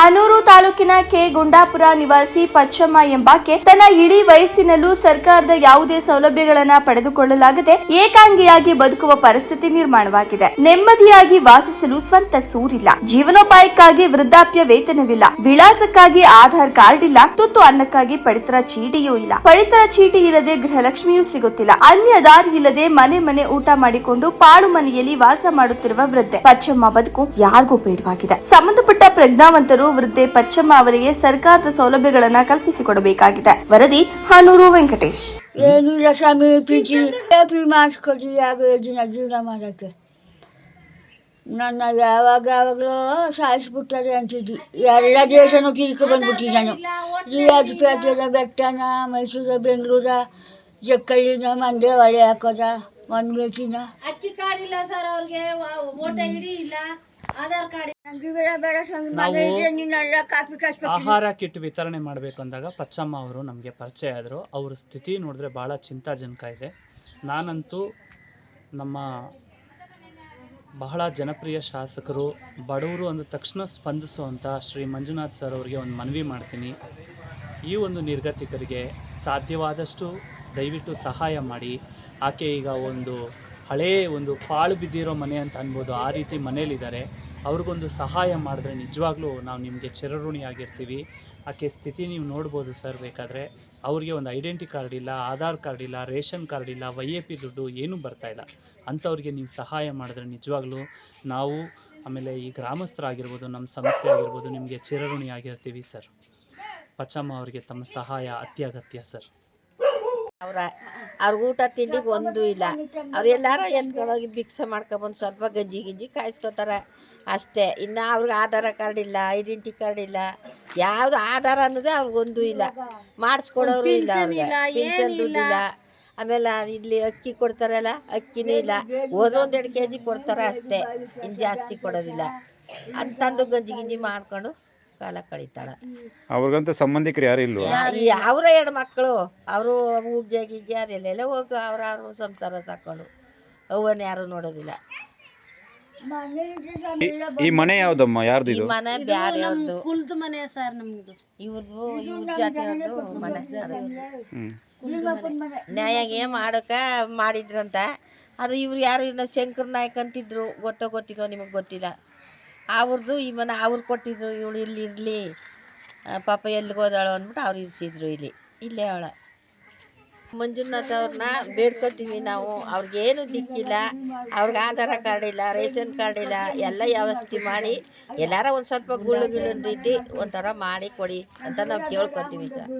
ಹನೂರು ತಾಲೂಕಿನ ಕೆ ಗುಂಡಾಪುರ ನಿವಾಸಿ ಪಚ್ಚಮ್ಮ ಎಂಬಾಕೆ ತನ್ನ ಇಡೀ ವಯಸ್ಸಿನಲ್ಲೂ ಸರ್ಕಾರದ ಯಾವುದೇ ಸೌಲಭ್ಯಗಳನ್ನ ಪಡೆದುಕೊಳ್ಳಲಾಗದೆ ಏಕಾಂಗಿಯಾಗಿ ಬದುಕುವ ಪರಿಸ್ಥಿತಿ ನಿರ್ಮಾಣವಾಗಿದೆ. ನೆಮ್ಮದಿಯಾಗಿ ವಾಸಿಸಲು ಸ್ವಂತ ಸೂರಿಲ್ಲ. ಜೀವನೋಪಾಯಕ್ಕಾಗಿ ವೃದ್ಧಾಪ್ಯ ವೇತನವಿಲ್ಲ. ವಿಳಾಸಕ್ಕಾಗಿ ಆಧಾರ್ ಕಾರ್ಡ್ ಇಲ್ಲ. ತುತ್ತು ಅನ್ನಕ್ಕಾಗಿ ಪಡಿತರ ಚೀಟಿಯೂ ಇಲ್ಲ. ಪಡಿತರ ಚೀಟಿ ಇಲ್ಲದೆ ಗೃಹಲಕ್ಷ್ಮಿಯೂ ಸಿಗುತ್ತಿಲ್ಲ. ಅನ್ಯ ದಾರಿ ಇಲ್ಲದೆ ಮನೆ ಮನೆ ಊಟ ಮಾಡಿಕೊಂಡು ಪಾಳು ಮನೆಯಲ್ಲಿ ವಾಸ ಮಾಡುತ್ತಿರುವ ವೃದ್ಧೆ. ಪಚ್ಚಮ್ಮ ಬದುಕು ಯಾರಿಗೂ ಬೇಡವಾಗಿದೆ. ಸಂಬಂಧಪಟ್ಟ ಪ್ರಜ್ಞಾವಂತರು ವೃದ್ಧೆ ಪಚ್ಚಮ್ಮ ಅವರಿಗೆ ಸರ್ಕಾರದ ಸೌಲಭ್ಯಗಳನ್ನ ಕಲ್ಪಿಸಿಕೊಡಬೇಕಾಗಿದೆ. ವರದಿ ಹಾನೂರು ವೆಂಕಟೇಶ್. ಏನಿಲ್ಲ ಸ್ವಾಮಿ ಫ್ರೀ ಮಾಡಿಸ್ಕೊಡಿ ಆಗೋ ದಿನ ಜೀವನ ಮಾಡೋಕ್ಕೆ. ನನ್ನ ಯಾವಾಗ ಯಾವಾಗಲೋ ಸಾಯಿಸ್ಬಿಟ್ಟಾರೆ ಅಂತಿದ್ದಿ. ಎಲ್ಲ ದೇಶನೂ ತಿಳ್ಕೊ ಬಂದ್ಬಿಟ್ಟಿ ನಾನು. ರಿಯಾಜಪೇಟೆನ ಬೆಟ್ಟನ ಮೈಸೂರು ಬೆಂಗಳೂರ ಜಕ್ಕಳ್ಳಿನ ಮಂಡ್ಯ ಹೊಳೆ ಹಾಕೋದ ಒಂದ್ಮೇಚಿನ ಅಕ್ಕಿ ಕಾಡಿಲ್ಲ ಸರ್ ಅವ್ರಿಗೆ ಓಟ ಇಡೀ ಇಲ್ಲ. ಕಷ್ಟ ಆಹಾರ ಕಿಟ್ ವಿತರಣೆ ಮಾಡಬೇಕು ಅಂದಾಗ ಪಚ್ಚಮ್ಮ ಅವರು ನಮಗೆ ಪರಿಚಯ ಆದರು. ಅವ್ರ ಸ್ಥಿತಿ ನೋಡಿದ್ರೆ ಭಾಳ ಚಿಂತಾಜನಕ ಇದೆ. ನಾನಂತೂ ನಮ್ಮ ಬಹಳ ಜನಪ್ರಿಯ ಶಾಸಕರು ಬಡವರು ಅಂದ ತಕ್ಷಣ ಸ್ಪಂದಿಸುವಂಥ ಶ್ರೀ ಮಂಜುನಾಥ್ ಸರ್ ಅವರಿಗೆ ಒಂದು ಮನವಿ ಮಾಡ್ತೀನಿ. ಈ ಒಂದು ನಿರ್ಗತಿಕರಿಗೆ ಸಾಧ್ಯವಾದಷ್ಟು ದಯವಿಟ್ಟು ಸಹಾಯ ಮಾಡಿ. ಆಕೆ ಈಗ ಒಂದು ಹಳೇ ಒಂದು ಪಾಳು ಬಿದ್ದಿರೋ ಮನೆ ಅಂತ ಅನ್ಬೋದು, ಆ ರೀತಿ ಮನೇಲಿದ್ದಾರೆ ಅವ್ರಿಗೊಂದು ಸಹಾಯ ಮಾಡಿದ್ರೆ ನಿಜವಾಗ್ಲೂ ನಾವು ನಿಮಗೆ ಚಿರಋಣಿಯಾಗಿರ್ತೀವಿ ಆಕೆ ಸ್ಥಿತಿ ನೀವು ನೋಡ್ಬೋದು ಸರ್ ಬೇಕಾದರೆ. ಅವ್ರಿಗೆ ಒಂದು ಐಡೆಂಟಿ ಕಾರ್ಡ್ ಇಲ್ಲ, ಆಧಾರ್ ಕಾರ್ಡ್ ಇಲ್ಲ, ರೇಷನ್ ಕಾರ್ಡ್ ಇಲ್ಲ, ವೈ ಎ ಪಿ ದುಡ್ಡು ಏನೂ ಬರ್ತಾ ಇಲ್ಲ. ಅಂಥವ್ರಿಗೆ ನೀವು ಸಹಾಯ ಮಾಡಿದ್ರೆ ನಿಜವಾಗ್ಲೂ ನಾವು ಆಮೇಲೆ ಈ ಗ್ರಾಮಸ್ಥರಾಗಿರ್ಬೋದು, ನಮ್ಮ ಸಂಸ್ಥೆ ಆಗಿರ್ಬೋದು ನಿಮಗೆ ಚಿರಋಣಿ ಆಗಿರ್ತೀವಿ ಸರ್. ಪಚಮ್ಮ ಅವರಿಗೆ ತಮ್ಮ ಸಹಾಯ ಅತ್ಯಗತ್ಯ ಸರ್. ಅವ್ರ ಅವ್ರಿಗೆ ಊಟ ತಿಂಡಿಗೆ ಒಂದು ಇಲ್ಲ. ಅವ್ರು ಎಲ್ಲಾರ ಎತ್ಕೊಂಡೋಗಿ ಭಿಕ್ಷೆ ಮಾಡ್ಕೊಬಂದು ಸ್ವಲ್ಪ ಗಂಜಿ ಗಿಂಜಿ ಕಾಯಿಸ್ಕೊತಾರೆ. ಅಷ್ಟೇ. ಇನ್ನು ಅವ್ರಿಗೆ ಆಧಾರ ಕಾರ್ಡ್ ಇಲ್ಲ ಐಡೆಂಟಿ ಕಾರ್ಡ್ ಇಲ್ಲ. ಯಾವುದು ಆಧಾರ ಅನ್ನೋದೇ ಅವ್ರಿಗೊಂದು ಇಲ್ಲ. ಮಾಡಿಸ್ಕೊಡೋರು ಇಲ್ಲ ಅವ್ರಿಗೆ. ಪಿಂಚನ್ ದುಡ್ಡಿಲ್ಲ ಆಮೇಲೆ ಇಲ್ಲಿ ಅಕ್ಕಿ ಕೊಡ್ತಾರಲ್ಲ ಅಕ್ಕಿನೂ ಇಲ್ಲ. ಹೋದ್ರೆ ಒಂದು ಎರಡು ಕೆ ಜಿ ಕೊಡ್ತಾರೆ ಅಷ್ಟೇ. ಇನ್ನು ಜಾಸ್ತಿ ಕೊಡೋದಿಲ್ಲ. ಅಂತಂದು ಗಂಜಿ ಗಿಂಜಿ ಮಾಡ್ಕೊಂಡು ಕಾಲ ಕಳೀತಾಳೆ. ಅವ್ರಿಗಂತ ಸಂಬಂಧಿಕರು ಯಾರು ಇಲ್ಲ ಅವರ ಎರಡು ಮಕ್ಕಳು ಅವರು ಉಗ್ಗೆ ಗಿಗ್ಗೆ ಅದೆಲ್ಲೆಲ್ಲ ಹೋಗಿ ಅವ್ರ ಅವ್ರ ಸಂಸಾರ ಸಾಕೊಂಡು ಅವನ್ನ ಯಾರು ನೋಡೋದಿಲ್ಲ. ಈ- ಮನೆ ಯಾವ್ದಮ್ಮ? ಯಾರ್ದು ಈ ಇದು? ಮನೆ ಬ್ಯಾರೆ ಅವ್ರದ್ದು ಕುಲ್ದ ಮನೆ ಸರ್ ನಮ್ದು. ಇವ್ರದ್ದು ಇವ್ರ ಜಾತಿಯವ್ರದ್ದು ಮನೆ. ಹ್ಮ್. ನ್ಯಾಯಗೆ ಮಾಡೋಕೆ ಮಾಡಿದ್ರಂತ ಅದು ಇವ್ರು ಯಾರು ಇನ್ನು ಶಂಕರ್ ನಾಯ್ಕ ಅಂತಿದ್ರು ಗೊತ್ತೋ ಗೊತ್ತಿಲ್ಲ ನಿಮಗೆ ಗೊತ್ತಿಲ್ಲ. ಅವ್ರದ್ದು ಈ ಮನೆ ಅವ್ರು ಕೊಟ್ಟಿದ್ರು ಇವಳು ಇಲ್ಲಿ ಇರಲಿ. ಪಾಪ ಎಲ್ಲಿಗೆ ಹೋದಾಳು ಅಂದ್ಬಿಟ್ಟು ಅವ್ರು ಇರಿಸಿದ್ರು ಇಲ್ಲಿ. ಇಲ್ಲೇ ಅವಳ. ಮಂಜುನಾಥ್ ಅವ್ರನ್ನ ಬೇಡ್ಕೊತೀವಿ ನಾವು. ಅವ್ರಿಗೇನು ದಿಕ್ಕಿಲ್ಲ ಅವ್ರಿಗೆ ಆಧಾರ ಕಾರ್ಡ್ ಇಲ್ಲ, ರೇಷನ್ ಕಾರ್ಡ್ ಇಲ್ಲ. ಎಲ್ಲ ವ್ಯವಸ್ಥೆ ಮಾಡಿ ಎಲ್ಲಾರ ಒಂದು ಸ್ವಲ್ಪ ಗುಳ್ಳು ಗಿಳ್ಳು ರೀತಿ ಒಂಥರ ಮಾಡಿ ಕೊಡಿ ಅಂತ ನಾವು ಕೇಳ್ಕೊತೀವಿ ಸರ್.